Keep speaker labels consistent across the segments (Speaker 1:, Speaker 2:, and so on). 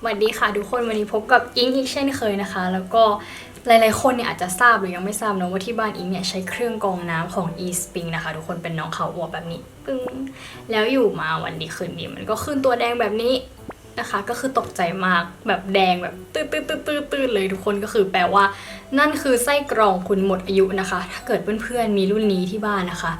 Speaker 1: สวัสดีค่ะทุกคนวันนี้พบกับอิงอีกเช่นเคยนะคะ แล้วก็หลายๆคนเนี่ยอาจจะทราบหรือยังไม่ทราบเนาะว่าที่บ้านอิงเนี่ยใช้เครื่องกรองน้ำของ e spring นะคะ ทุกคนเป็นน้องเขาอวบแบบนี้ปึ้งแล้วอยู่มาวันดีคืนดีมันก็ขึ้นตัวแดงแบบนี้นะคะ ก็คือตกใจมากแบบแดงแบบตืดตืดตืดตืดตืดเลยทุกคนก็คือแปลว่า นั่นคือไส้กรองคุณหมดอายุนะคะ ถ้าเกิดเพื่อนๆมีรุ่นนี้ที่บ้านนะคะ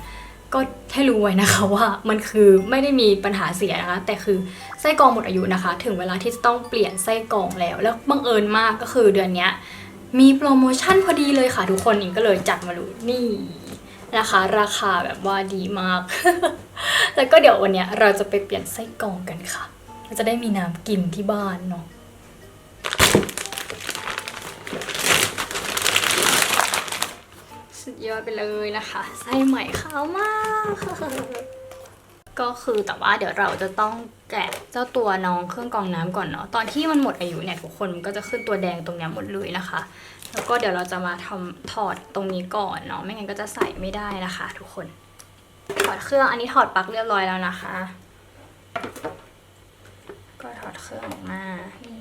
Speaker 1: ก็ให้รู้ไว้นะคะว่ามันคือไม่ได้มีปัญหาเสียนะคะ แต่คือไส้กรองหมดอายุนะคะ ถึงเวลาที่จะต้องเปลี่ยนไส้กรองแล้ว แล้วบังเอิญมากก็คือเดือนนี้มีโปรโมชั่นพอดีเลยค่ะทุกคนอิงก็เลยจัดมาเลยนี่นะคะ ราคาแบบว่าดีมาก แล้วก็เดี๋ยววันนี้เราจะไปเปลี่ยนไส้กรองกันค่ะเราจะได้มีน้ำกินที่บ้านเนาะ สุดยอดไปเลยนะคะไส้ใหม่ขาวมาก ก็คือแต่ว่าเดี๋ยวเราจะต้องแกะเจ้าตัวน้องเครื่องกรองน้ำก่อนเนาะตอนที่มันหมดอายุเนี่ยทุกคนมันก็จะขึ้นตัวแดงตรงนี้หมดเลยนะคะ แล้วก็เดี๋ยวเราจะมาทำถอดตรงนี้ก่อนเนาะไม่งั้นก็จะใส่ไม่ได้นะคะ ทุกคนถอดเครื่องอันนี้ถอดปลั๊กเรียบร้อยแล้วนะคะ ก็ถอดเครื่องออกมานี่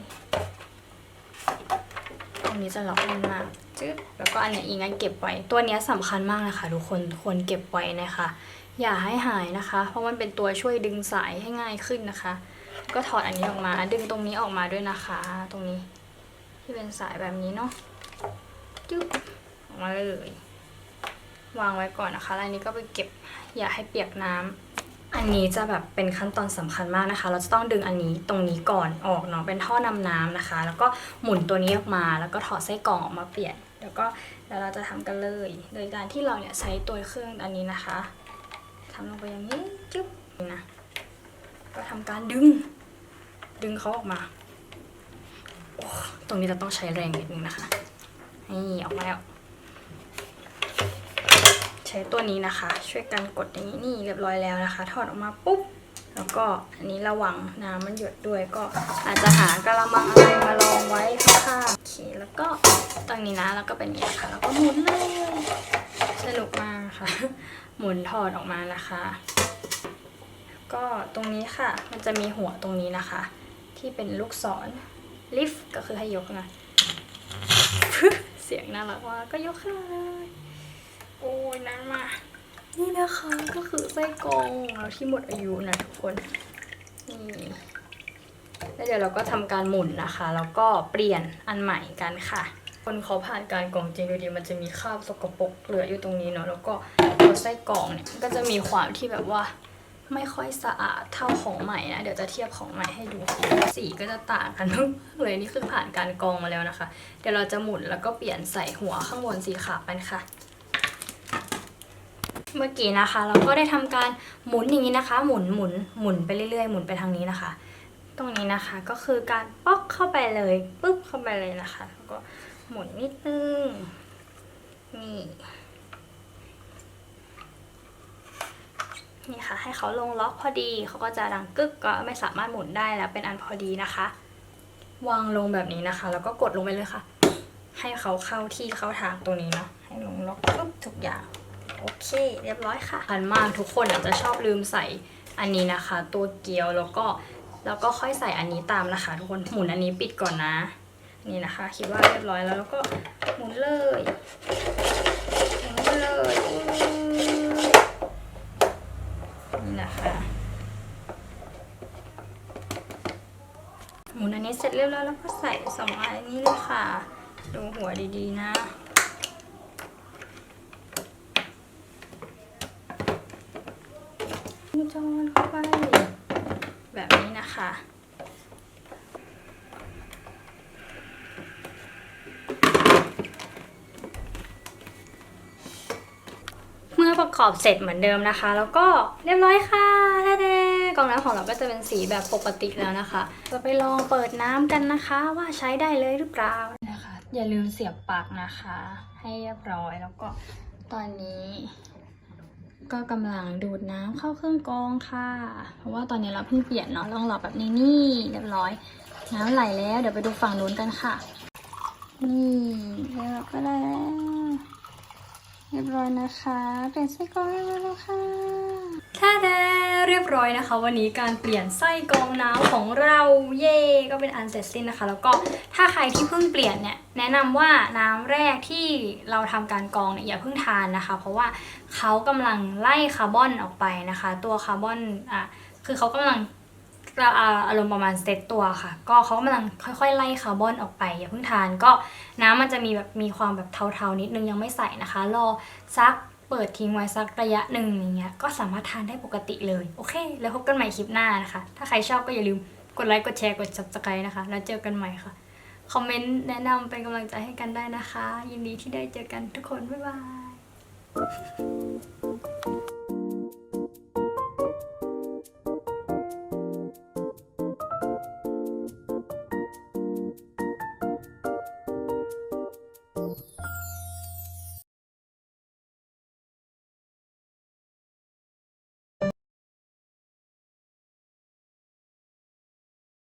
Speaker 1: รงนี้จะล็อกแน่นมากจึ๊บแล้วก็อันเนี้ยอิงอันเก็บไว้ ตัวเนี้ยสำคัญมากนะคะทุกคนควรเก็บไว้นะคะ อย่าให้หายนะคะ เพราะมันเป็นตัวช่วยดึงสายให้ง่ายขึ้นนะคะ ก็ถอดอันนี้ออกมา ดึงตรงนี้ออกมาด้วยนะคะ ตรงนี้ ที่เป็นสายแบบนี้เนาะจึ๊บออกมาเลยวางไว้ก่อนนะคะแล้วนนี้ก็ไปเก็บอย่าให้เปียกน้ำ อันนี้จะแบบเป็นขั้นตอนสำคัญมากนะคะ เราจะต้องดึงอันนี้ตรงนี้ก่อนออกเนาะเป็นท่อนำน้ำนะคะ แล้วก็หมุนตัวนี้ออกมา แล้วก็ถอดไส้กรองออกมาเปลี่ยน แล้วก็เดี๋ยวเราจะทำกันเลย โดยการที่เราเนี่ยใช้ตัวเครื่องอันนี้นะคะทำลงไปอย่างนี้จุ๊บนะก็ทำการดึง ดึงเขาออกมาโอ้ตรงนี้เราต้องใช้แรงนิดนึงนะคะ นี่ออกมาแล้ว ใช้ ตัวนี้นะคะ ช่วยกันกดอย่างนี้นี่เรียบร้อยแล้วนะคะ ถอดออกมาปุ๊บ แล้วก็อันนี้ระวังน้ำมันหยดด้วยก็อาจจะหากระมังอะไรมาลองไว้ข้างๆโอเคแล้วก็ตรงนี้นะแล้วก็เป็นอย่างนี้ค่ะ แล้วก็หมุนเลยสนุกมากค่ะ หมุนถอดออกมานะคะก็ตรงนี้ค่ะ มันจะมีหัวตรงนี้นะคะ ที่เป็นลูกศรลิฟต์ก็คือให้ยกนะ เสียงน่ารักมากก็ยกขึ้นมาเลย โอ้ยนั่นมา นี่นะคะก็คือไส้กรองเราที่หมดอายุนะทุกคนนี่แล้วเดี๋ยวเราก็ทำการหมุนนะคะ แล้วก็เปลี่ยนอันใหม่กันค่ะ คนเขาผ่านการกรองจริงดูดีมันจะมีคราบสกปรกเหลืออยู่ตรงนี้เนาะแล้วก็ตัวไส้กรองเนี่ยก็จะมีความที่แบบว่าไม่ค่อยสะอาดเท่าของใหม่นะเดี๋ยวจะเทียบของใหม่ให้ดูสีก็จะต่างกันมากเลยนี่คือผ่านการกรองมาแล้วนะคะ เดี๋ยวเราจะหมุนแล้วก็เปลี่ยนใส่หัวข้างบนสีขาวกันค่ะ เมื่อกี้นะคะ เราก็ได้ทำการหมุนอย่างนี้นะคะ หมุนหมุนหมุนไปเรื่อยๆ หมุนไปทางนี้นะคะ ตรงนี้นะคะก็คือการป๊อกเข้าไปเลยปุ๊บเข้าไปเลยนะคะแล้วก็หมุนนิดนึงนี่นี่ค่ะ ให้เขาลงล็อกพอดีเขาก็จะดังกึกก็ไม่สามารถหมุนได้แล้วเป็นอันพอดีนะคะ วางลงแบบนี้นะคะ แล้วก็กดลงไปเลยค่ะ ให้เขาเข้าที่เข้าทางตรงนี้เนาะให้ลงล็อกปุ๊บทุกอย่าง โอเค เรียบร้อยค่ะอันมากทุกคนอาจจะชอบลืมใส่อันนี้นะคะ ตัวเกี๊ยวแล้วก็แล้วก็ค่อยใส่อันนี้ตามนะคะ ทุกคนหมุนอันนี้ปิดก่อนนะ นี่นะคะ คิดว่าเรียบร้อยแล้วแล้วก็หมุนเลยหมุนเลยนี่นะคะหมุนอันนี้เสร็จเรียบร้อยแล้วก็ใส่สองอันนี้เลยค่ะ ดูหัวดีๆนะ จอนเข้าไป แบบนี้นะคะ เมื่อประกอบเสร็จเหมือนเดิมนะคะ แล้วก็เรียบร้อยค่ะแท้ๆกล่องน้ำของเราก็จะเป็นสีแบบปกติแล้วนะคะ จะไปลองเปิดน้ำกันนะคะ ว่าใช้ได้เลยหรือเปล่านะคะ อย่าลืมเสียบปลั๊กนะคะ ให้เรียบร้อยแล้วก็ตอนนี้ ก็กำลังดูดน้ำเข้าเครื่องกรองค่ะ เพราะว่าตอนนี้เราเพิ่งเปลี่ยนเนาะลองหลอดแบบนี้นี่เรียบร้อย น้ำไหลแล้ว เดี๋ยวไปดูฝั่งนู้นกันค่ะ นี่เราก็ได้แล้ว เรียบร้อยนะคะ เปลี่ยนไส้กรองเรียบร้อยแล้วค่ะ ท่าแดเรียบร้อยนะคะ วันนี้การเปลี่ยนไส้กรองน้ำของเราเย่ก็เป็นอันเสร็จสิ้นนะคะ แล้วก็ถ้าใครที่เพิ่งเปลี่ยนเนี่ยแนะนำว่าน้ำแรกที่เราทำการกรองเนี่ยอย่าเพิ่งทานนะคะ เพราะว่าเขากำลังไล่คาร์บอนออกไปนะคะ ตัวคาร์บอนอะคือเขากำลังอาอารมณ์ประมาณเซตตัวค่ะ ก็เขากำลังค่อยๆ ไล่คาร์บอนออกไป อย่าเพิ่งทานก็น้ำมันจะมีแบบมีความแบบเทาๆนิดนึงยังไม่ใส่นะคะ รอสัก เปิดทิ้งไว้สักระยะหนึ่งอย่างเงี้ยก็สามารถทานได้ปกติเลย โอเค แล้วพบกันใหม่คลิปหน้านะคะ ถ้าใครชอบก็อย่าลืมกดไลค์กดแชร์กด subscribe นะคะ แล้วเจอกันใหม่ค่ะคอมเมนต์แนะนำเป็นกำลังใจให้กันได้นะคะ ยินดีที่ได้เจอกันทุกคนบ๊ายบาย